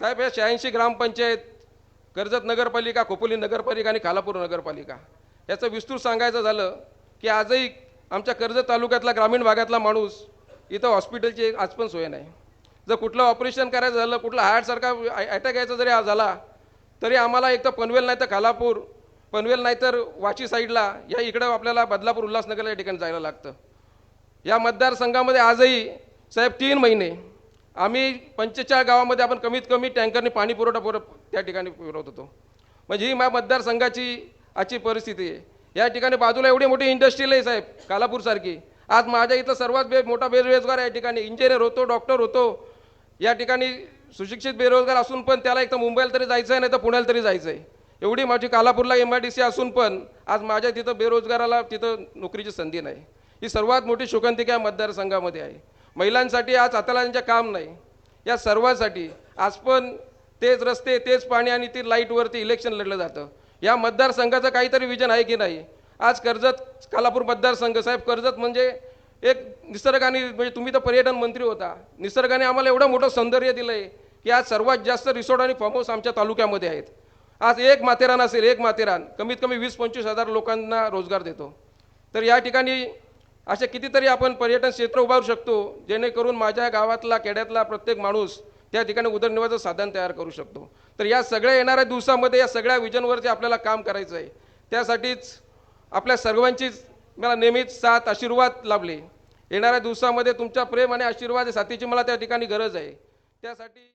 साहेब या शहाऐंशी ग्रामपंचायत कर्जत नगरपालिका खोपोली नगरपालिका आणि खालापूर नगरपालिका याचं विस्तृत सांगायचं झालं की आजही आमच्या कर्जत तालुक्यातला ग्रामीण भागातला माणूस इथं हॉस्पिटलची एक आज पण सोय नाही. जर कुठलं ऑपरेशन करायचं झालं कुठला हार्टसारखा अटॅक यायचा जरी झाला तरी आम्हाला एक तर पनवेल नाही तर खालापूर पनवेल नाहीतर वाची साईडला या इकडं आपल्याला बदलापूर उल्हासनगर या ठिकाणी जायला लागतं. या मतदारसंघामध्ये आजही साहेब तीन महिने आम्ही पंचेचाळ गावामध्ये आपण कमीत कमी टँकरने पाणी पुरवठा पुर त्या ठिकाणी पुरवत होतो. म्हणजे ही मा मतदारसंघाची आजची परिस्थिती आहे. या ठिकाणी बाजूला एवढी मोठी इंडस्ट्रील आहे साहेब कालापूरसारखी आज माझ्या इथं सर्वात बे मोठा बेरोजगार या ठिकाणी. इंजिनियर होतो डॉक्टर होतो. या ठिकाणी सुशिक्षित बेरोजगार असून पण त्याला एक तर मुंबईला तरी जायचं आहे नाही तर पुण्याला तरी जायचं आहे एवढी माझी कालापूरला एम आय डी सी असून पण आज माझ्या तिथं बेरोजगाराला तिथं नोकरीची संधी नाही. ही सर्वात मोठी शोकांतिका मतदारसंघामध्ये आहे. महिलांसाठी आज हाताला काम नाही. या सर्वांसाठी आज पण तेच रस्ते तेच पाणी आणि ती लाईटवरती इलेक्शन लढलं जातं. या मतदारसंघाचं काहीतरी विजन आहे की नाही? आज कर्जत कालापूर मतदारसंघ साहेब कर्जत म्हणजे एक निसर्गाने म्हणजे तुम्ही तर पर्यटन मंत्री होता. निसर्गाने आम्हाला एवढं मोठं सौंदर्य दिलं आहे की आज सर्वात जास्त रिसॉर्ट आणि फार्म हाऊस आमच्या तालुक्यामध्ये आहेत. आज एक माथेरान असेल एक माथेरान. कमीत कमी वीस पंचवीस हजार लोकांना रोजगार देतो. तर या ठिकाणी असे कितीतरी आपण पर्यटन क्षेत्र उभारू शकतो जेणेकरून माझ्या गावातला खेड्यातला प्रत्येक माणूस त्या ठिकाणी उदरनिर्वाहाचं साधन तयार करू शकतो. तर या सगळ्या येणाऱ्या दिवसामध्ये या सगळ्या विजनवरती आपल्याला काम करायचं आहे. त्यासाठीच आपल्या सर्वांचीच मला नेहमीच साथ आशीर्वाद लाभले. येणाऱ्या दिवसामध्ये तुमच्या प्रेम आणि आशीर्वाद साथीची मला त्या ठिकाणी गरज आहे. त्यासाठी